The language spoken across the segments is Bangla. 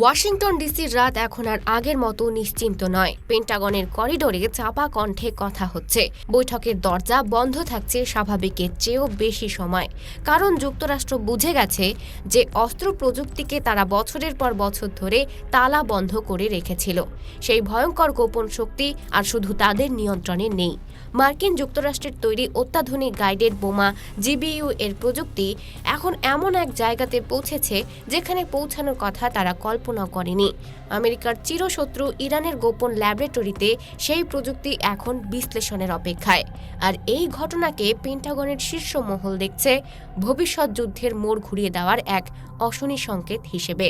ওয়াশিংটন ডিসির রাত এখন আর আগের মতো নিশ্চিন্ত নয়। পেন্টাগনের করিডোরে চাপা কণ্ঠে কথা হচ্ছে। বৈঠকের দরজা বন্ধ থাকছে স্বাভাবিকের চেয়েও বেশি সময়। কারণ যুক্তরাষ্ট্র বুঝে গেছে যে অস্ত্র প্রযুক্তিকে তারা বছরের পর বছর ধরে তালা বন্ধ করে রেখেছিল। সেই ভয়ঙ্কর গোপন শক্তি আর শুধু তাদের নিয়ন্ত্রণে নেই। মার্কিন যুক্তরাষ্ট্রের তৈরি অত্যাধুনিক গাইডেড বোমা জিবিইউ এর প্রযুক্তি এখন এমন এক জায়গাতে পৌঁছেছে যেখানে পৌঁছানোর কথা তারা কল্পনা করেনি। আমেরিকার চিরশত্রু ইরানের গোপন ল্যাবরেটরিতে সেই প্রযুক্তি এখন বিশ্লেষণের অপেক্ষায়। আর এই ঘটনাকে পেন্টাগনের শীর্ষ মহল দেখছে ভবিষ্যৎ যুদ্ধের মোড় ঘুরিয়ে দেওয়ার এক অশনি সংকেত হিসেবে।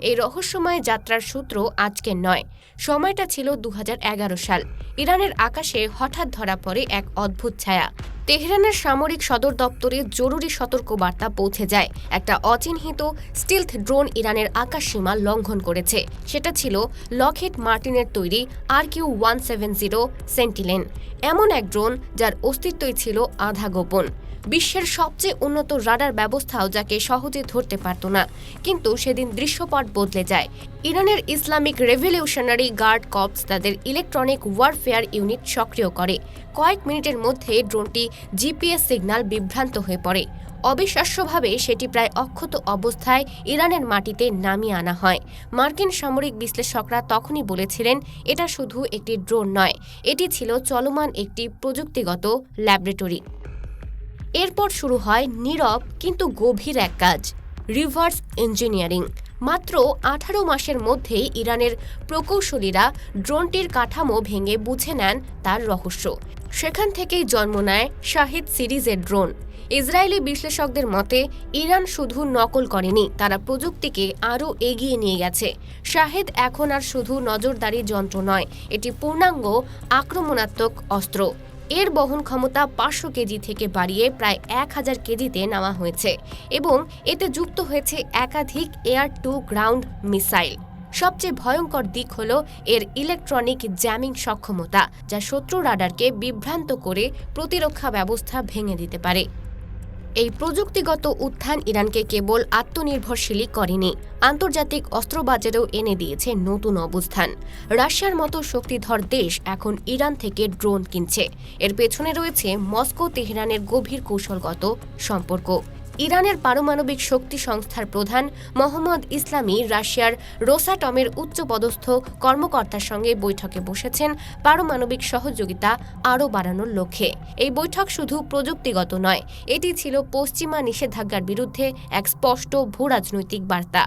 এই রহস্যময় যাত্রার সূত্র আজকের নয়, সময়টা ছিল দু হাজার এগারো সাল। ইরানের আকাশে হঠাৎ ধরা পড়ে এক অদ্ভুত ছায়া। তেহরানের সামরিক সদর দপ্তরে জরুরি সতর্কবার্তা পৌঁছে যায়। একটা অচিহ্নিত স্টিলথ ড্রোন ইরানের আকাশসীমা লঙ্ঘন করেছে। সেটা ছিল লকহেড মার্টিনের তৈরি R Q one seven zero sentinel. এমন এক ড্রোন যার অস্তিত্বই ছিল আধা গোপন। বিশ্বের সবচেয়ে উন্নত রাডার ব্যবস্থাও যাকে সহজে ধরতে পারত না। কিন্তু সেদিন দৃশ্যপট বদলে যায়। ইরানের ইসলামিক রেভলিউশনারি গার্ড কপস তাদের ইলেকট্রনিক ওয়ারফেয়ার ইউনিট সক্রিয় করে। কয়েক মিনিটের মধ্যে ড্রোনটি জিপিএস সিগন্যাল বিভ্রান্ত হয়ে পড়ে। অবিশ্বাস্যভাবে সেটি প্রায় অক্ষত অবস্থায় ইরানের মাটিতে নামিয়ে আনা হয়। মার্কিন সামরিক বিশ্লেষকরা তখনই বলেছিলেন, এটা শুধু একটি ড্রোন নয়, এটি ছিল চলমান একটি প্রযুক্তিগত ল্যাবরেটরি। এরপর শুরু হয় নীরব কিন্তু গভীর এক কাজ, রিভার্স ইঞ্জিনিয়ারিং। মাত্র আঠারো মাসের মধ্যেই ইরানের প্রকৌশলীরা ড্রোনটির কাঠামো ভেঙে বুঝে নেন তার রহস্য। সেখান থেকেই জন্ম নেয় শাহিদ সিরিজের ড্রোন। ইসরায়েলি বিশ্লেষকদের মতে, ইরান শুধু নকল করেনি, তারা প্রযুক্তিকে আরও এগিয়ে নিয়ে গেছে। শাহেদ এখন আর শুধু নজরদারি যন্ত্র নয়, এটি পূর্ণাঙ্গ আক্রমণাত্মক অস্ত্র। এর বহন ক্ষমতা পাঁচশো কেজি থেকে বাড়িয়ে প্রায় এক হাজার কেজিতে নেওয়া হয়েছে এবং এতে যুক্ত হয়েছে একাধিক এয়ার টু গ্রাউন্ড মিসাইল। সবচেয়ে ভয়ঙ্কর দিক হল এর ইলেকট্রনিক জ্যামিং সক্ষমতা, যা শত্রু রাডারকে বিভ্রান্ত করে প্রতিরক্ষা ব্যবস্থা ভেঙে দিতে পারে। এই প্রযুক্তিগত উত্থান ইরানকে কেবল আত্মনির্ভরশীলই করেনি, আন্তর্জাতিক অস্ত্রবাজারেও এনে দিয়েছে নতুন অবস্থান। রাশিয়ার মতো শক্তিধর দেশ এখন ইরান থেকে ড্রোন কিনছে। এর পেছনে রয়েছে মস্কো তেহরানের গভীর কৌশলগত সম্পর্ক। ইরানের পারমাণবিক শক্তি সংস্থার প্রধান মোহাম্মদ ইসলামী রাশিয়ার রোসাটমের উচ্চপদস্থ কর্মকর্তার সঙ্গে বৈঠকে বসেছেন পারমাণবিক সহযোগিতা আরও বাড়ানোর লক্ষ্যে। এই বৈঠক শুধু প্রযুক্তিগত নয়, এটি ছিল পশ্চিমা নিষেধাজ্ঞার বিরুদ্ধে এক স্পষ্ট ভূরাজনৈতিক বার্তা।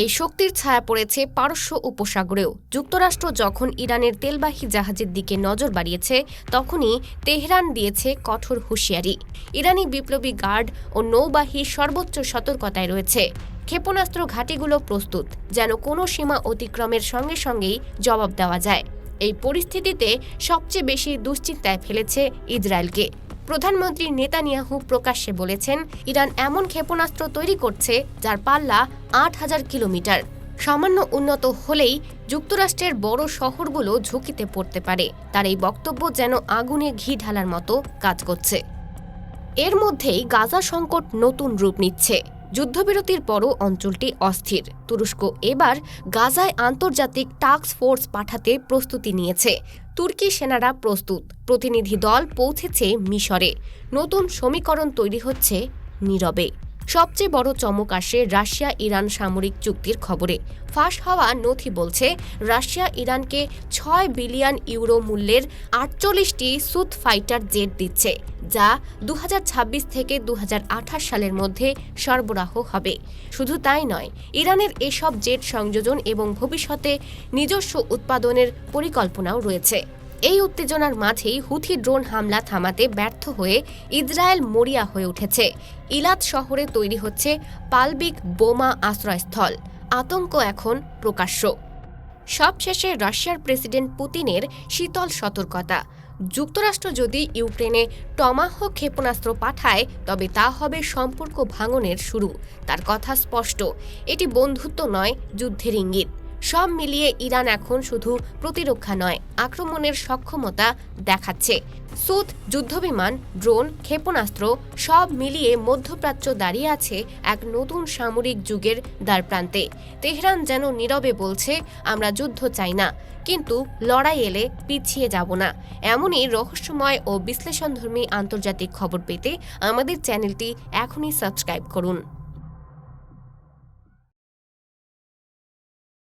এই শক্তির ছায়া পড়েছে পারস্য উপসাগরেও। যুক্তরাষ্ট্র যখন ইরানের তেলবাহী জাহাজের দিকে নজর বাড়িয়েছে, তখনই তেহরান দিয়েছে কঠোর হুঁশিয়ারি। ইরানি বিপ্লবী গার্ড ও নৌবাহী সর্বোচ্চ সতর্কতায় রয়েছে। ক্ষেপণাস্ত্র ঘাঁটিগুলো প্রস্তুত, যেন কোনো সীমা অতিক্রমের সঙ্গে সঙ্গেই জবাব দেওয়া যায়। এই পরিস্থিতিতে সবচেয়ে বেশি দুশ্চিন্তায় ফেলেছে ইসরায়েলকে। প্রধানমন্ত্রী নেতানিয়াহু প্রকাশ্যে বলেছেন, ইরান এমন ক্ষেপণাস্ত্র তৈরি করছে যার পাল্লা আট হাজার কিলোমিটার। সামান্য উন্নত হলেই যুক্তরাষ্ট্রের বড় শহরগুলো ঝুঁকিতে পড়তে পারে। তার এই বক্তব্য যেন আগুনে ঘি ঢালার মতো কাজ করছে। এর মধ্যেই গাজা সংকট নতুন রূপ নিচ্ছে। যুদ্ধবিরতির পরও অঞ্চলটি অস্থির। তুরস্ক এবার গাজায় আন্তর্জাতিক টাস্ক ফোর্স পাঠাতে প্রস্তুতি নিয়েছে। তুর্কি সেনারা প্রস্তুত। প্রতিনিধি দল পৌঁছেছে মিশরে। নতুন সমীকরণ তৈরি হচ্ছে নীরবে। সবচেয়ে বড় চমক আসে রাশিয়া ইরান সামরিক চুক্তির খবরে। ফাঁস হওয়া নথি বলছে রাশিয়া ইরানকে ছয় বিলিয়ন ইউরো মূল্যের আটচল্লিশটি সুথ ফাইটার জেট দিচ্ছে, যা দু হাজার ছাব্বিশ থেকে দু হাজার আঠাশ সালের মধ্যে সরবরাহ হবে। শুধু তাই নয়, ইরানের এসব জেট সংযোজন এবং ভবিষ্যতে নিজস্ব উৎপাদনের পরিকল্পনাও রয়েছে। এই উত্তেজনার মাঝেই হুথি ড্রোন হামলা থামাতে ব্যর্থ হয়ে ইসরায়েল মরিয়া হয়ে উঠেছে। ইলাত শহরে তৈরি হচ্ছে পালবিক বোমা আশ্রয়স্থল। আতঙ্ক এখন প্রকাশ্য। সবশেষে রাশিয়ার প্রেসিডেন্ট পুতিনের শীতল সতর্কতা। যুক্তরাষ্ট্র যদি ইউক্রেনে টমাহ ক্ষেপণাস্ত্র পাঠায়, তবে তা হবে সম্পর্ক ভাঙনের শুরু, তার কথা স্পষ্ট। এটি বন্ধুত্ব নয়, যুদ্ধের ইঙ্গিত। সব মিলিয়ে ইরান এখন শুধু প্রতিরক্ষা নয়, আক্রমণের সক্ষমতা দেখাচ্ছে। সুদ, যুদ্ধবিমান, ড্রোন, ক্ষেপণাস্ত্র সব মিলিয়ে মধ্যপ্রাচ্য দাঁড়িয়ে আছে এক নতুন সামরিক যুগের দ্বারপ্রান্তে। তেহরান যেন নীরবে বলছে, আমরা যুদ্ধ চাই না, কিন্তু লড়াই এলে পিছিয়ে যাব না। এমনই রহস্যময় ও বিশ্লেষণধর্মী আন্তর্জাতিক খবর পেতে আমাদের চ্যানেলটি এখনই সাবস্ক্রাইব করুন।